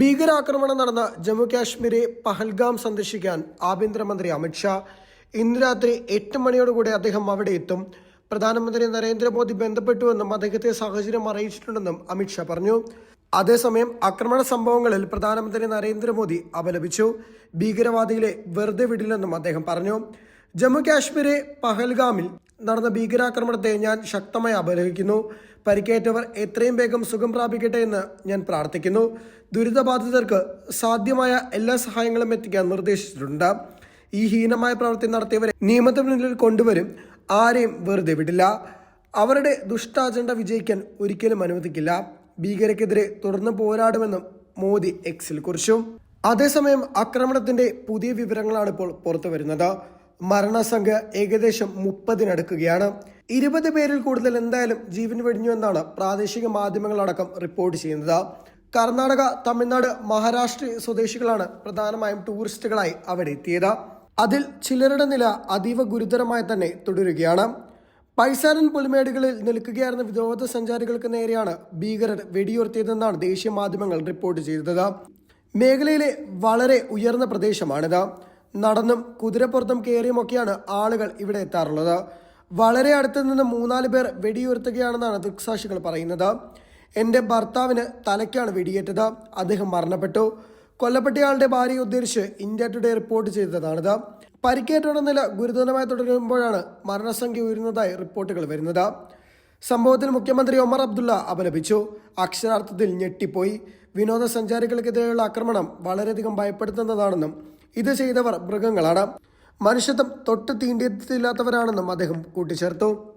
ഭീകരാക്രമണം നടന്ന ജമ്മു കാശ്മീരെ പഹൽഗാം സന്ദർശിക്കാൻ ആഭ്യന്തരമന്ത്രി അമിത്ഷാ ഇന്ന് രാത്രി എട്ട് മണിയോടുകൂടി അദ്ദേഹം അവിടെ എത്തും. പ്രധാനമന്ത്രി നരേന്ദ്രമോദി ബന്ധപ്പെട്ടുവെന്നും അദ്ദേഹത്തെ സാഹചര്യം അറിയിച്ചിട്ടുണ്ടെന്നും അമിത്ഷാ പറഞ്ഞു. അതേസമയം ആക്രമണ സംഭവങ്ങളിൽ പ്രധാനമന്ത്രി നരേന്ദ്രമോദി അപലപിച്ചു. ഭീകരവാദികളെ വെറുതെ വിടില്ലെന്നും അദ്ദേഹം പറഞ്ഞു. ജമ്മു കാശ്മീരെ പഹൽഗാമിൽ നടന്ന ഭീകരാക്രമണത്തെ ഞാൻ ശക്തമായി അപലപിക്കുന്നു. പരിക്കേറ്റവർ എത്രയും വേഗം സുഖം പ്രാപിക്കട്ടെ എന്ന് ഞാൻ പ്രാർത്ഥിക്കുന്നു. ദുരിതബാധിതർക്ക് സാധ്യമായ എല്ലാ സഹായങ്ങളും എത്തിക്കാൻ നിർദ്ദേശിച്ചിട്ടുണ്ട്. ഈ ഹീനമായ പ്രവൃത്തി നടത്തിയവരെ നിയമത്തിന് മുന്നിൽ കൊണ്ടുവരും. ആരെയും വെറുതെ വിടില്ല. അവരുടെ ദുഷ്ട അജണ്ട വിജയിക്കാൻ ഒരിക്കലും അനുവദിക്കില്ല. ഭീകരക്കെതിരെ തുടർന്ന് പോരാടുമെന്നും മോദി എക്സിൽ കുറിച്ചു. അതേസമയം ആക്രമണത്തിന്റെ പുതിയ വിവരങ്ങളാണ് ഇപ്പോൾ പുറത്തു വരുന്നത് മരണസംഖ്യ ഏകദേശം മുപ്പതിനടുക്കുകയാണ്. ഇരുപത് പേരിൽ കൂടുതൽ എന്തായാലും ജീവൻ വെടിഞ്ഞു എന്നാണ് പ്രാദേശിക മാധ്യമങ്ങളടക്കം റിപ്പോർട്ട് ചെയ്യുന്നത്. കർണാടക തമിഴ്നാട് മഹാരാഷ്ട്ര സ്വദേശികളാണ് പ്രധാനമായും ടൂറിസ്റ്റുകളായി അവിടെ എത്തിയത്. അതിൽ ചിലരുടെ നില അതീവ ഗുരുതരമായി തന്നെ തുടരുകയാണ്. പൈസാരൻ പുലിമേടുകളിൽ നിൽക്കുകയായിരുന്ന വിനോദസഞ്ചാരികൾക്ക് നേരെയാണ് ഭീകരർ വെടിയുയർത്തിയതെന്നാണ് ദേശീയ മാധ്യമങ്ങൾ റിപ്പോർട്ട് ചെയ്തത്. മേഖലയിലെ വളരെ ഉയർന്ന പ്രദേശമാണിത്. നടന്നും കുതിരപ്പുറത്തും കയറിയുമൊക്കെയാണ് ആളുകൾ ഇവിടെ എത്താറുള്ളത്. വളരെ അടുത്ത് നിന്ന് മൂന്നാൽ പേർ വെടിയുയർത്തുകയാണെന്നാണ് ദൃക്സാക്ഷികൾ പറയുന്നത്. എന്റെ ഭർത്താവിന് തലയ്ക്കാണ് വെടിയേറ്റത്. അദ്ദേഹം മരണപ്പെട്ടു. കൊല്ലപ്പെട്ടയാളുടെ ഭാര്യയെ ഉദ്ദേശിച്ച് ഇന്ത്യ ടുഡേ റിപ്പോർട്ട് ചെയ്തതാണിത്. പരിക്കേറ്റയുടെ നില ഗുരുതരമായി തുടരുമ്പോഴാണ് മരണസംഖ്യ ഉയരുന്നതായി റിപ്പോർട്ടുകൾ വരുന്നത്. സംഭവത്തിൽ മുഖ്യമന്ത്രി ഒമർ അബ്ദുള്ള അപലപിച്ചു. അക്ഷരാർത്ഥത്തിൽ ഞെട്ടിപ്പോയി. വിനോദസഞ്ചാരികൾക്കെതിരെയുള്ള ആക്രമണം വളരെയധികം ഭയപ്പെടുത്തുന്നതാണെന്നും ഇത് ചെയ്തവർ മൃഗങ്ങളാണ്. മനുഷ്യത്വം തൊട്ട് തീണ്ടിയെത്തില്ലാത്തവരാണെന്നും അദ്ദേഹം കൂട്ടിച്ചേർത്തു.